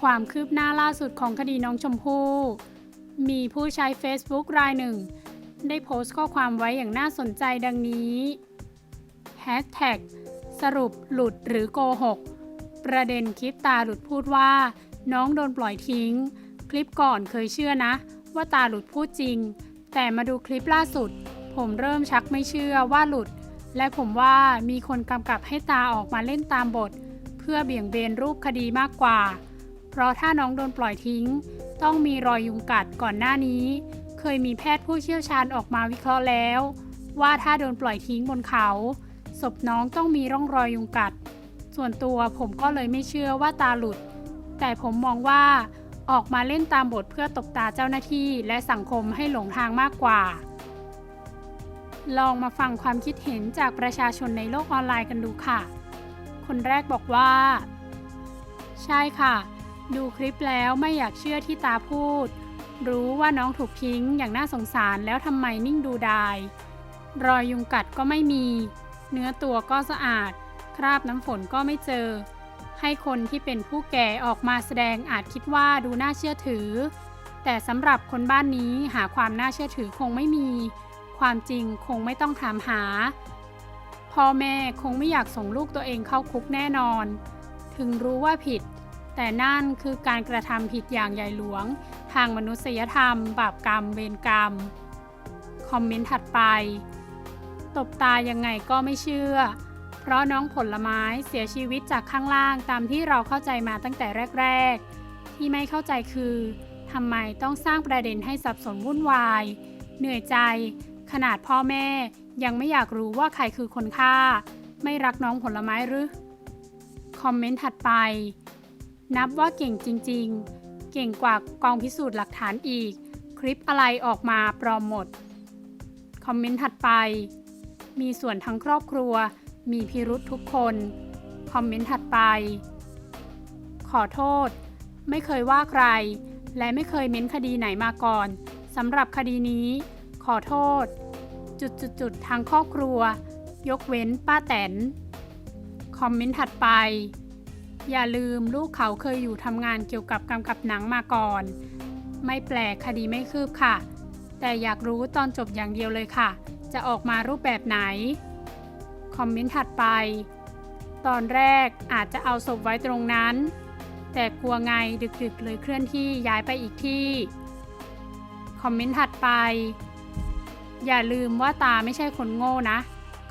ความคืบหน้าล่าสุดของคดีน้องชมพู่ มีผู้ใช้ Facebook รายหนึ่ง ได้โพสต์ข้อความไว้อย่างน่าสนใจดังนี้ Hashtag สรุปหลุดหรือโกหก ประเด็นคลิปตาหลุดพูดว่า น้องโดนปล่อยทิ้ง คลิปก่อนเคยเชื่อนะ ว่าตาหลุดพูดจริง แต่มาดูคลิปล่าสุด ผมเริ่มชักไม่เชื่อว่าหลุด และผมว่ามีคนกำกับให้ตาออกมาเล่นตามบท เพื่อเบี่ยงเบนรูปคดีมากกว่า ราะถ้าน้องโดนปล่อยทิ้ง ต้องมีรอยยุงกัดก่อนหน้านี้ เคยมีแพทย์ผู้เชี่ยวชาญออกมาวิเคราะห์แล้ว ว่าถ้าโดนปล่อยทิ้งบนเขาศพน้องต้องมีร่องรอยยุงกัด ส่วนตัวผมก็เลยไม่เชื่อว่าตาหลุด แต่ผมมองว่าออกมาเล่นตามบทเพื่อตบตาเจ้าหน้าที่และสังคมให้หลงทางมากกว่า ลองมาฟังความคิดเห็นจากประชาชนในโลกออนไลน์กันดูค่ะ คนแรกบอกว่า ใช่ค่ะ ดูคลิปแล้วไม่อยากเชื่อที่ตาพูด รู้ว่าน้องถูกทิ้งอย่างน่าสงสารแล้วทำไมนิ่งดูดาย รอยยุงกัดก็ไม่มี เนื้อตัวก็สะอาด คราบน้ำฝนก็ไม่เจอ ให้คนที่เป็นผู้แก่ออกมาแสดงอาจคิดว่าดูน่าเชื่อถือ แต่สำหรับคนบ้านนี้หาความน่าเชื่อถือคงไม่มี ความจริงคงไม่ต้องถามหา พ่อแม่คงไม่อยากส่งลูกตัวเองเข้าคุกแน่นอน ถึงรู้ว่าผิด แต่นั่นคือการกระทำผิดอย่างใหญ่หลวง ทางมนุษยธรรม บาปกรรม เวรกรรม คอมเมนต์ถัดไป ตบตายังไงก็ไม่เชื่อ เพราะน้องผลไม้เสียชีวิตจากข้างล่างตามที่เราเข้าใจมาตั้งแต่แรก ๆ ที่ไม่เข้าใจคือทำไมต้องสร้างประเด็นให้สับสนวุ่นวาย เหนื่อยใจ ขนาดพ่อแม่ยังไม่อยากรู้ว่าใครคือคนฆ่า ไม่รักน้องผลไม้หรือ คอมเมนต์ถัดไป นับว่าเก่งจริงๆ เก่งกว่ากองพิสูจน์หลักฐานอีก คลิปอะไรออกมาปลอมหมด คอมเมนต์ถัดไป มีส่วนทั้งครอบครัว มีพิรุษทุกคน คอมเมนต์ถัดไป ขอโทษ ไม่เคยว่าใคร และไม่เคยเม้นคดีไหนมาก่อนสำหรับคดีนี้ ขอโทษ จุดๆๆทางครอบครัว ยกเว้นป้าแตน คอมเมนต์ถัดไป อย่าลืมลูกเขาเคยอยู่ทำงานเกี่ยวกับกำกับหนังมาก่อน ไม่แปลกคดีไม่คืบค่ะ แต่อยากรู้ตอนจบอย่างเดียวเลยค่ะ จะออกมารูปแบบไหน คอมเมนต์ถัดไป ตอนแรกอาจจะเอาศพไว้ตรงนั้น แต่กลัวไงดึกๆเลยเคลื่อนที่ย้ายไปอีกที่ คอมเมนต์ถัดไป อย่าลืมว่าตาไม่ใช่คนโง่นะ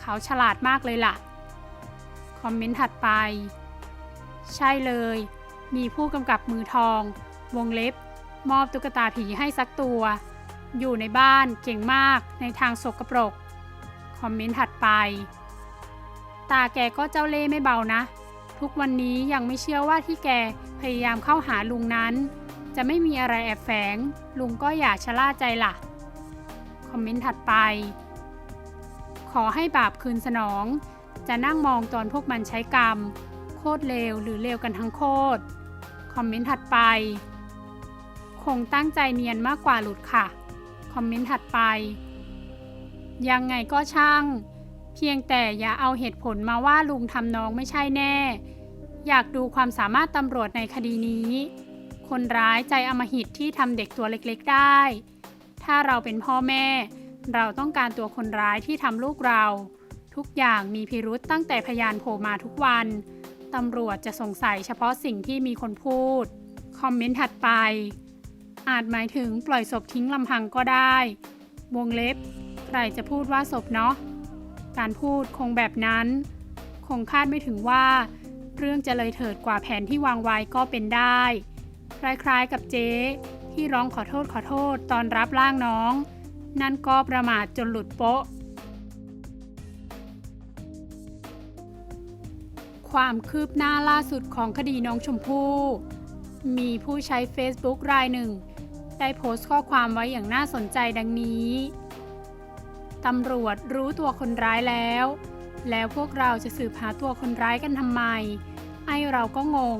เขาฉลาดมากเลยล่ะ คอมเมนต์ถัดไป ใช่เลย มีผู้กำกับมือทอง วงเล็บ มอบตุ๊กตาผีให้สักตัว อยู่ในบ้านเก่งมากในทางสกปรก คอมเมนต์ถัดไป ตาแกก็เจ้าเล่ห์ไม่เบานะ ทุกวันนี้ยังไม่เชื่อว่าที่แกพยายามเข้าหาลุงนั้น จะไม่มีอะไรแอบแฝง ลุงก็อย่าชะล่าใจล่ะ คอมเมนต์ถัดไป ขอให้บาปคืนสนอง จะนั่งมองตอนพวกมันใช้กรรม โคตรเลวหรือเลวกันทั้งโคตร คอมเมนต์ถัดไป คงตั้งใจเนียนมากกว่าหลุดค่ะ คอมเมนต์ถัดไป ยังไงก็ช่าง เพียงแต่อย่าเอาเหตุผลมาว่าลุงทำน้องไม่ใช่แน่ อยากดูความสามารถตำรวจในคดีนี้ คนร้ายใจอมหิตที่ทำเด็กตัวเล็กๆได้ ถ้าเราเป็นพ่อแม่ เราต้องการตัวคนร้ายที่ทำลูกเราทุกอย่างมีพิรุษตั้งแต่พยานโผล่มาทุกวัน ตำรวจจะสงสัยเฉพาะสิ่งที่มีคนพูด คอมเมนต์ถัดไป อาจหมายถึงปล่อยศพทิ้งลำพังก็ได้ วงเล็บ ใครจะพูดว่าศพเนาะ การพูดคงแบบนั้น คงคาดไม่ถึงว่า เรื่องจะเลยเถิดกว่าแผนที่วางไว้ก็เป็นได้ คล้ายๆกับเจ๊ที่ร้องขอโทษขอโทษตอนรับร่างน้อง นั่นก็ประมาทจนหลุดโป๊ะ ความคืบหน้าล่าสุดของคดีน้องชมพู่ มีผู้ใช้ Facebook รายหนึ่ง ได้โพสต์ข้อความไว้อย่างน่าสนใจดังนี้ ตำรวจรู้ตัวคนร้ายแล้ว แล้วพวกเราจะสืบหาตัวคนร้ายกันทำไม ไอเราก็งง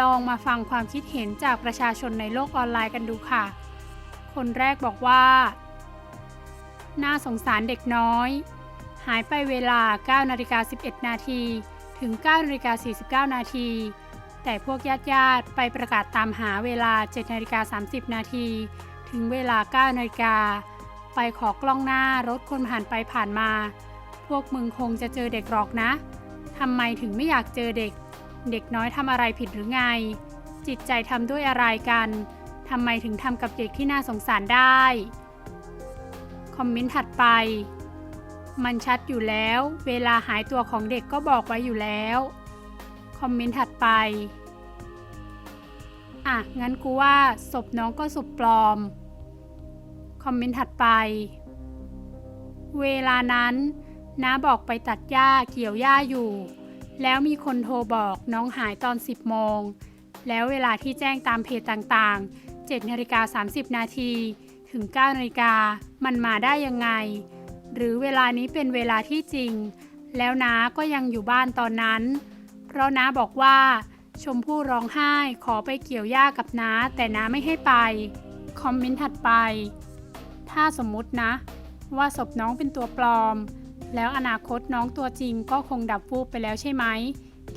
ลองมาฟังความคิดเห็นจากประชาชนในโลกออนไลน์กันดูค่ะ คนแรกบอกว่า น่าสงสารเด็กน้อย หายไปเวลา 9 นาฬิกา 11 นาทีถึง 9 นาฬิกา 49 นาทีแต่พวกญาติญาติไปประกาศตามหาเวลา 7 นาฬิกา 30 นาทีถึงเวลา 9 นาฬิกา ไปขอกล้องหน้ารถคนผ่านไปผ่านมา พวกมึงคงจะเจอเด็กหรอกนะทำไมถึงไม่อยากเจอเด็ก เด็กน้อยทำอะไรผิดหรือไง จิตใจทำด้วยอะไรกันทำไมถึงทำกับเด็กที่น่าสงสารได้ คอมเมนต์ถัดไป มันชัดอยู่แล้ว เวลาหายตัวของเด็กก็บอกไว้อยู่แล้ว คอมเมนต์ถัดไป อะ งั้นกูว่าศพน้องก็ศพปลอม คอมเมนต์ถัดไป เวลานั้นน้าบอกไปตัดหญ้าเกี่ยวหญ้าอยู่ แล้วมีคนโทรบอกน้องหายตอน 10โมง แล้วเวลาที่แจ้งตามเพจต่างๆ7นาฬิกา30 นาที ถึง9นาฬิกามันมาได้ยังไง หรือเวลานี้เป็นเวลาที่จริง แล้วน้าก็ยังอยู่บ้านตอนนั้น เพราะน้าบอกว่า ชมพู่ร้องไห้ขอไปเกี่ยวหญ้ากับน้าแต่น้าไม่ให้ไป คอมเมนต์ถัดไป ถ้าสมมุตินะ ว่าศพน้องเป็นตัวปลอม แล้วอนาคตน้องตัวจริงก็คงดับฟูบไปแล้วใช่ไหม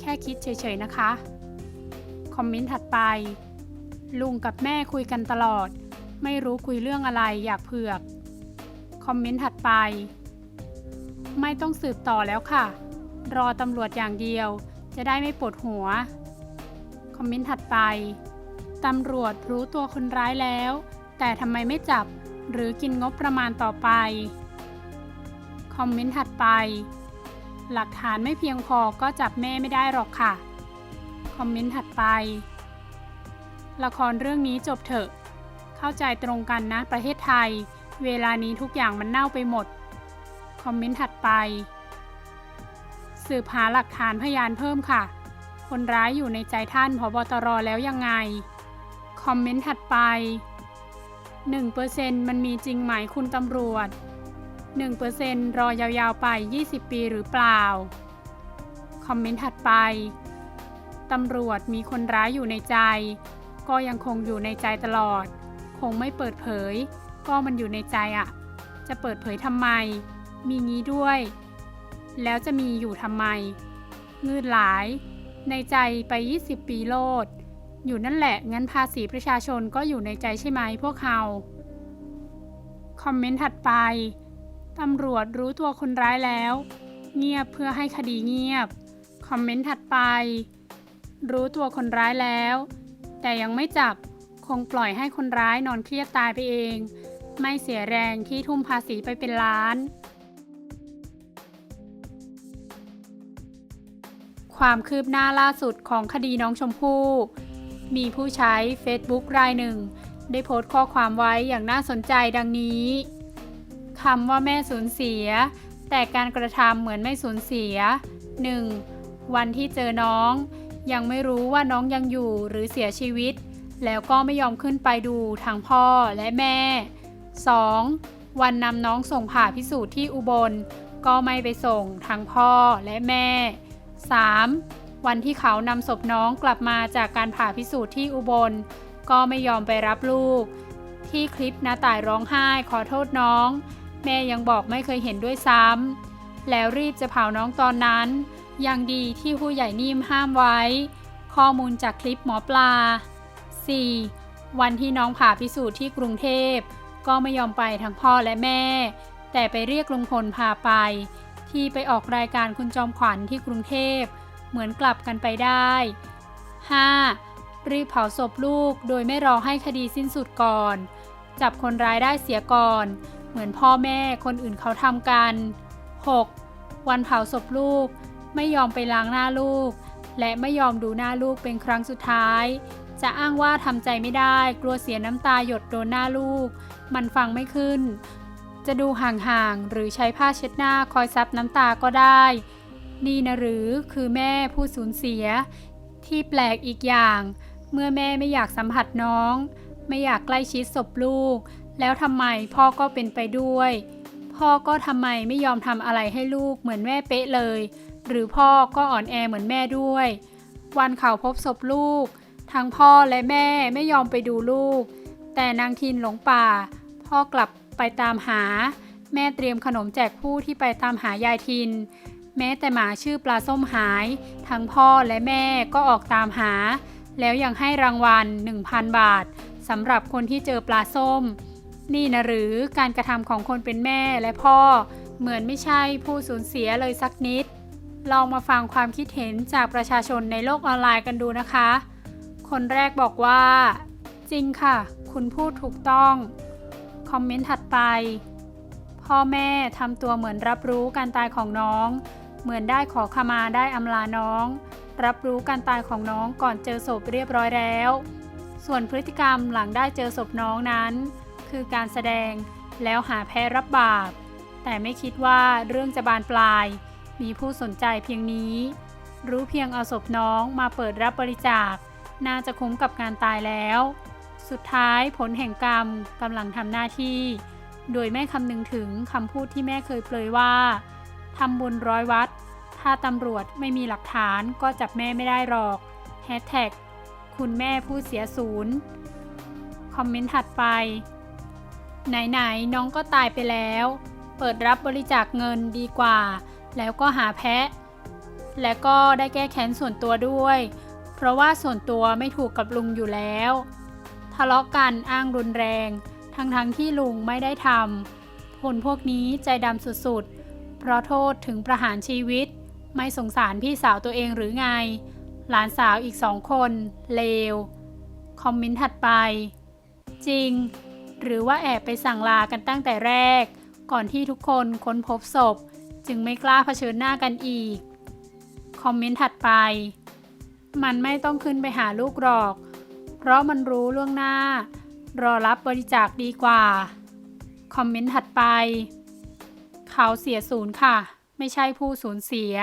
แค่คิดเฉยๆนะคะ คอมเมนต์ถัดไป ลุงกับแม่คุยกันตลอด ไม่รู้คุยเรื่องอะไรอยากเผือก อมเมนต์ถัดไป ไม่ต้องสืบต่อแล้วค่ะ รอตำรวจอย่างเดียว จะได้ไม่ปวดหัว คอมเมนต์ถัดไป ตำรวจรู้ตัวคนร้ายแล้ว แต่ทำไมไม่จับหรือกินงบประมาณต่อไป คอมเมนต์ถัดไป หลักฐานไม่เพียงพอก็จับแม่ไม่ได้หรอกค่ะ คอมเมนต์ถัดไป ละครเรื่องนี้จบเถอะ เข้าใจตรงกันนะประเทศไทย เวลานี้ทุกอย่างมันเน่าไปหมด คอมเมนต์ถัดไป สืบหาหลักฐานพยานเพิ่มค่ะ คนร้ายอยู่ในใจท่านพบตรแล้วยังไง คอมเมนต์ถัดไป 1%มันมีจริงไหมคุณตำรวจ 1%รอยาวๆไป 20 ปีหรือเปล่า คอมเมนต์ถัดไปตำรวจมีคนร้ายอยู่ในใจ ก็ยังคงอยู่ในใจตลอด คงไม่เปิดเผย ก็มันอยู่ในใจอะ่ะ จะเปิดเผยทำไม มีงี้ด้วย แล้วจะมีอยู่ทำไมงืดหลาย ในใจไป 20 ปีโลด อยู่นั่นแหละ งั้นภาษีประชาชนก็อยู่ในใจใช่ไหมพวกเขาคอมเมนต์ถัดไปตำรวจรู้ตัวคนร้ายแล้ว เงียบเพื่อให้คดีเงียบ คอมเมนต์ถัดไป รู้ตัวคนร้ายแล้ว แต่ยังไม่จับคงปล่อยให้คนร้ายนอนเครียดตายไปเอง ไม่เสียแรงที่ทุ่มภาษีไปเป็นล้าน ความคืบหน้าล่าสุดของคดีน้องชมพู่ มีผู้ใช้ Facebook รายหนึ่ง ได้โพสต์ข้อความไว้อย่างน่าสนใจดังนี้คำว่าแม่สูญเสีย แต่การกระทำเหมือนไม่สูญเสีย 1. วันที่เจอน้อง ยังไม่รู้ว่าน้องยังอยู่หรือเสียชีวิต แล้วก็ไม่ยอมขึ้นไปดูทั้งพ่อและแม่ 2. วันนำน้องส่งผ่าพิสูจน์ที่อุบล ก็ไม่ไปส่งทั้งพ่อและแม่ 3. วันที่เขานำศพน้องกลับมาจากการผ่าพิสูจน์ที่อุบล ก็ไม่ยอมไปรับลูก ที่คลิปน้าต่ายร้องไห้ขอโทษน้อง แม่ยังบอกไม่เคยเห็นด้วยซ้ำแล้วรีบจะเผาน้องตอนนั้น ยังดีที่ผู้ใหญ่นิ่มห้ามไว้ ข้อมูลจากคลิปหมอปลา 4. วันที่น้องผ่าพิสูจน์ที่กรุงเทพ ก็ไม่ยอมไปทั้งพ่อและแม่ แต่ไปเรียกลุงพลพาไป ที่ไปออกรายการคุณจอมขวัญที่กรุงเทพ เหมือนกลับกันไปได้ 5. รีบเผาศพลูกโดยไม่รอให้คดีสิ้นสุดก่อน จับคนร้ายได้เสียก่อน เหมือนพ่อแม่คนอื่นเขาทำกัน 6. วันเผาศพลูก ไม่ยอมไปล้างหน้าลูก และไม่ยอมดูหน้าลูกเป็นครั้งสุดท้าย จะอ้างว่าทำใจไม่ได้ กลัวเสียน้ำตาหยดโดนหน้าลูก มันฟังไม่ขึ้น จะดูห่างๆ หรือใช้ผ้าเช็ดหน้าคอยซับน้ำตาก็ได้ นี่นะหรือคือแม่ผู้สูญเสีย ที่แปลกอีกอย่าง เมื่อแม่ไม่อยากสัมผัสน้อง ไม่อยากใกล้ชิดศพลูก แล้วทำไมพ่อก็เป็นไปด้วย พ่อก็ทำไมไม่ยอมทำอะไรให้ลูกเหมือนแม่เป๊ะเลย หรือพ่อก็อ่อนแอเหมือนแม่ด้วย วันเขาพบศพลูก ทั้งพ่อและแม่ไม่ยอมไปดูลูก แต่นางทินหลงป่า พ่อกลับไปตามหา แม่เตรียมขนมแจกผู้ที่ไปตามหายายทิน แม้แต่หมาชื่อปลาส้มหาย ทั้งพ่อและแม่ก็ออกตามหา แล้วยังให้รางวัล 1,000 บาทสำหรับคนที่เจอปลาส้ม นี่นะหรือการกระทำของคนเป็นแม่และพ่อ เหมือนไม่ใช่ผู้สูญเสียเลยสักนิดลองมาฟังความคิดเห็นจากประชาชนในโลกออนไลน์กันดูนะคะ คนแรกบอกว่า จริงค่ะ คุณพูดถูกต้อง คอมเมนต์ถัดไป พ่อแม่ทำตัวเหมือนรับรู้การตายของน้อง เหมือนได้ขอขมาได้อำลาน้อง รับรู้การตายของน้องก่อนเจอศพเรียบร้อยแล้ว ส่วนพฤติกรรมหลังได้เจอศพน้องนั้น คือการแสดงแล้วหาแพ้รับบาป แต่ไม่คิดว่าเรื่องจะบานปลาย มีผู้สนใจเพียงนี้ รู้เพียงเอาศพน้องมาเปิดรับบริจาค น่าจะคุ้มกับการตายแล้ว สุดท้ายผลแห่งกรรมกำลังทำหน้าที่ โดยไม่คำนึงถึงคำพูดที่แม่เคยเปลยว่าทำบุญร้อยวัด ถ้าตำรวจไม่มีหลักฐานก็จับแม่ไม่ได้หรอกแฮชแท็กคุณแม่ผู้เสียศูนย์คอมเมนต์ถัดไป ไหนๆ น้องก็ตายไปแล้ว เปิดรับบริจาคเงินดีกว่า แล้วก็หาแพะ และก็ได้แก้แค้นส่วนตัวด้วย เพราะว่าส่วนตัวไม่ถูกกับลุงอยู่แล้ว ทะเลาะกันอ้างรุนแรง ทั้งๆทที่ลุงไม่ได้ทำคนพวกนี้ใจดำสุดๆ เพราะโทษถึงประหารชีวิต ไม่สงสารพี่สาวตัวเองหรือไง หลานสาวอีกสองคนเลว คอมเมนต์ถัดไป จริง หรือว่าแอบไปสั่งลากันตั้งแต่แรก ก่อนที่ทุกคนค้นพบศพ จึงไม่กล้าเผชิญหน้ากันอีก คอมเมนต์ถัดไป มันไม่ต้องขึ้นไปหาลูกหรอก เพราะมันรู้ล่วงหน้า รอรับบริจาคดีกว่า คอมเมนต์ถัดไป เขาเสียศูนย์ค่ะ ไม่ใช่ผู้สูญเสีย